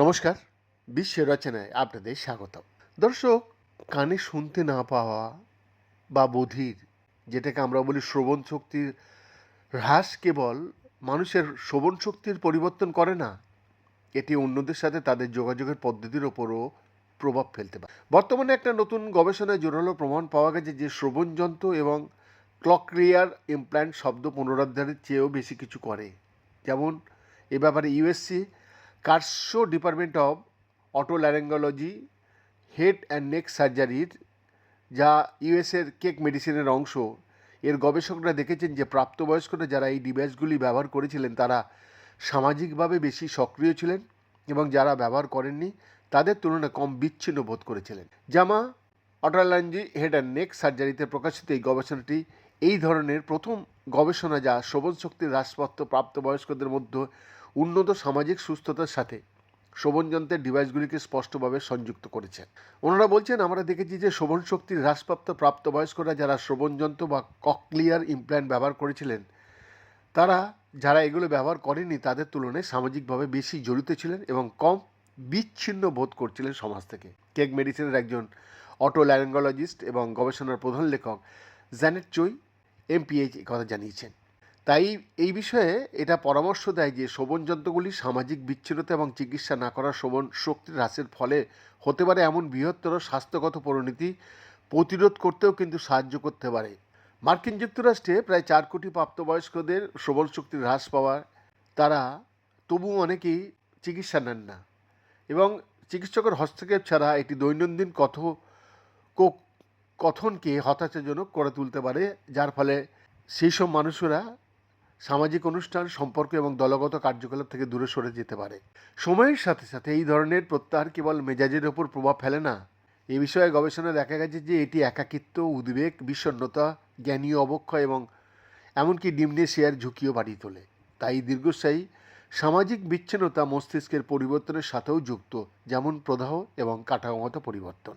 নমস্কার, বিশ্ব রচনায় আপনাদের স্বাগত দর্শক, কানে শুনতে না পাওয়া বা বধির, যেটাকে আমরা বলি শ্রবণ শক্তির হ্রাস কেবল মানুষের শ্রবণ শক্তির পরিবর্তন করে না, এটি অন্যদের সাথে তাদের যোগাযোগের পদ্ধতির ওপরও প্রভাব ফেলতে পারে। বর্তমানে একটা নতুন গবেষণায় জোরালো প্রমাণ পাওয়া গেছে যে শ্রবণ যন্ত্র এবং ক্লকরিয়ার ইমপ্ল্যান্ট শব্দ পুনরুদ্ধারের চেয়েও বেশি কিছু করে। যেমন, এ ব্যাপারে USC Caruso department of laryngology head and neck সার্জারির, যা ইউএসের কেক মেডিসিনের অংশ। এর গবেষকরা দেখেছেন যে প্রাপ্তবয়স্করা যারা এই ডিভাইসগুলি ব্যবহার করেছিলেন, তারা সামাজিকভাবে বেশি সক্রিয় ছিলেন এবং যারা ব্যবহার করেননি, তাদের তুলনায় কম বিচ্ছিন্ন বোধ করেছিলেন। JAMA otology head and neck সার্জারিতে প্রকাশিত এই গবেষণাটি এই ধরনের প্রথম গবেষণা যা শ্রবণ শক্তির হ্রাসপ্রাপ্ত প্রাপ্তবয়স্কদের মধ্যে উন্নত সামাজিক সুস্থতার সাথে শ্রবণযন্ত্রের ডিভাইসগুলিকে স্পষ্টভাবে সংযুক্ত করেছে। ওনারা বলছেন, আমরা দেখেছি যে শ্রবণ শক্তির হ্রাসপ্রাপ্ত প্রাপ্তবয়স্করা যারা শ্রবণযন্ত্র বা ককলিয়ার ইমপ্ল্যান্ট ব্যবহার করেছিলেন, তারা যারা এগুলো ব্যবহার করেনি তাদের তুলনায় সামাজিকভাবে বেশি জড়িত ছিলেন এবং কম বিচ্ছিন্ন বোধ করছিলেন সমাজ থেকে। কেক মেডিসিনের একজন অটো ল্যারেঙ্গোলজিস্ট এবং গবেষণার প্রধান লেখক জ্যানেট চই এমপিএইচ কথা জানিয়েছেন। তাই এই বিষয়ে এটা পরামর্শ দেয় যে শ্রবণ যন্ত্রগুলি সামাজিক বিচ্ছিন্নতা এবং চিকিৎসা না করার শ্রবণ শক্তির হ্রাসের ফলে হতে পারে এমন বৃহত্তর স্বাস্থ্যগত পরিণতি প্রতিরোধ করতেও কিন্তু সাহায্য করতে পারে। মার্কিন যুক্তরাষ্ট্রে প্রায় চার কোটি প্রাপ্তবয়স্কদের শ্রবণ শক্তির হ্রাস পাওয়ার তারা তবু অনেকেই চিকিৎসা নেন না। এবং চিকিৎসকের হস্তক্ষেপ ছাড়া এটি দৈনন্দিন কথ কো- কথনকে হতাশাজনক করে তুলতে পারে, যার ফলে সেই সব মানুষেরা সামাজিক অনুষ্ঠান, সম্পর্ক এবং দলগত কার্যকলাপ থেকে দূরে সরে যেতে পারে। সময়ের সাথে সাথে এই ধরনের প্রত্যাহার কেবল মেজাজের ওপর প্রভাব ফেলে না। এ বিষয়ে গবেষণা দেখা গেছে যে এটি একাকিত্ব, উদ্বেগ, বিষণ্ণতা, জ্ঞানীয় অবক্ষয় এবং এমনকি ডিমনেশিয়ার ঝুঁকিও বাড়িয়ে তোলে। তাই দীর্ঘস্থায়ী সামাজিক বিচ্ছিন্নতা মস্তিষ্কের পরিবর্তনের সাথেও যুক্ত, যেমন প্রদাহ এবং কাঠামোগত পরিবর্তন।